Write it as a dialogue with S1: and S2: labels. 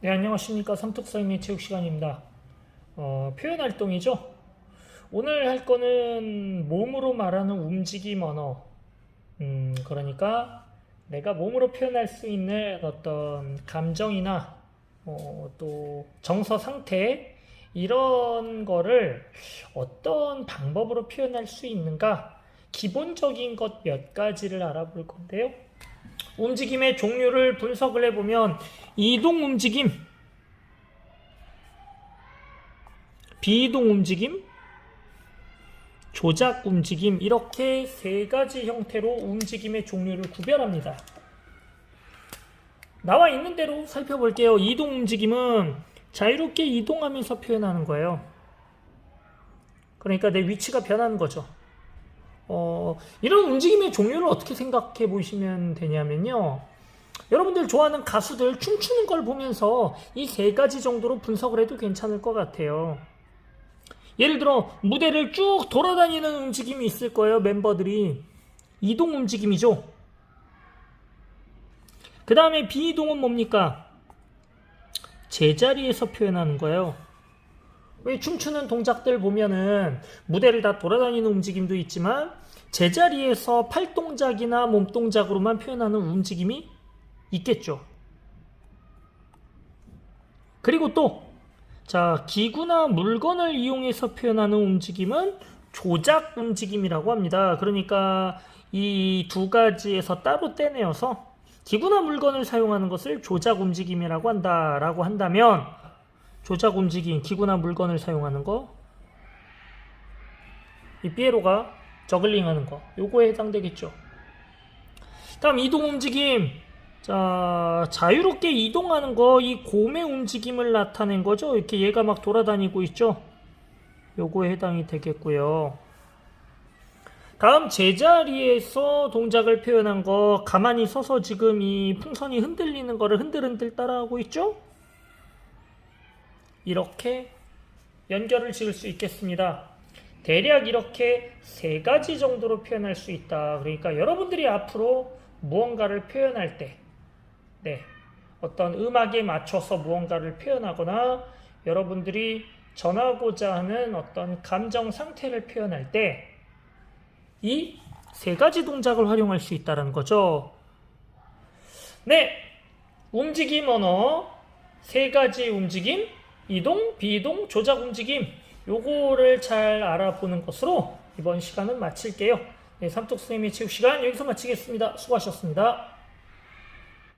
S1: 네, 안녕하십니까. 삼특사임의 체육 시간입니다. 어, 표현 활동이죠. 오늘 할 거는 몸으로 말하는 움직임 언어. 음, 그러니까 내가 몸으로 표현할 수 있는 어떤 감정이나 어, 또 정서 상태 이런 거를 어떤 방법으로 표현할 수 있는가 기본적인 것 몇 가지를 알아볼 건데요. 움직임의 종류를 분석을 해보면 이동 움직임, 비이동 움직임, 조작 움직임 이렇게 세 가지 형태로 움직임의 종류를 구별합니다. 나와 있는 대로 살펴볼게요. 이동 움직임은 자유롭게 이동하면서 표현하는 거예요. 그러니까 내 위치가 변하는 거죠. 어, 이런 움직임의 종류를 어떻게 생각해 보시면 되냐면요. 여러분들 좋아하는 가수들 춤추는 걸 보면서 이 세 가지 정도로 분석을 해도 괜찮을 것 같아요. 예를 들어 무대를 쭉 돌아다니는 움직임이 있을 거예요. 멤버들이 이동 움직임이죠. 그 다음에 비이동은 뭡니까? 제자리에서 표현하는 거예요. 왜 춤추는 동작들 보면은 무대를 다 돌아다니는 움직임도 있지만 제자리에서 팔 동작이나 몸 동작으로만 표현하는 움직임이 있겠죠. 그리고 또, 자, 기구나 물건을 이용해서 표현하는 움직임은 조작 움직임이라고 합니다. 그러니까 이 두 가지에서 따로 떼내어서 기구나 물건을 사용하는 것을 조작 움직임이라고 한다라고 한다면 조작 움직임, 기구나 물건을 사용하는 거, 이 피에로가 저글링 하는 거, 요거에 해당되겠죠. 다음 이동 움직임, 자 자유롭게 이동하는 거, 이 곰의 움직임을 나타낸 거죠. 이렇게 얘가 막 돌아다니고 있죠. 요거에 해당이 되겠고요. 다음 제자리에서 동작을 표현한 거, 가만히 서서 지금 이 풍선이 흔들리는 거를 흔들흔들 따라하고 있죠. 이렇게 연결을 지을 수 있겠습니다. 대략 이렇게 세 가지 정도로 표현할 수 있다. 그러니까 여러분들이 앞으로 무언가를 표현할 때, 네, 어떤 음악에 맞춰서 무언가를 표현하거나 여러분들이 전하고자 하는 어떤 감정 상태를 표현할 때, 이 세 가지 동작을 활용할 수 있다는 거죠. 네, 움직임 언어, 세 가지 움직임, 이동, 비이동, 조작 움직임 요거를 잘 알아보는 것으로 이번 시간은 마칠게요. 네, 삼뚝 선생님의 체육 시간 여기서 마치겠습니다. 수고하셨습니다.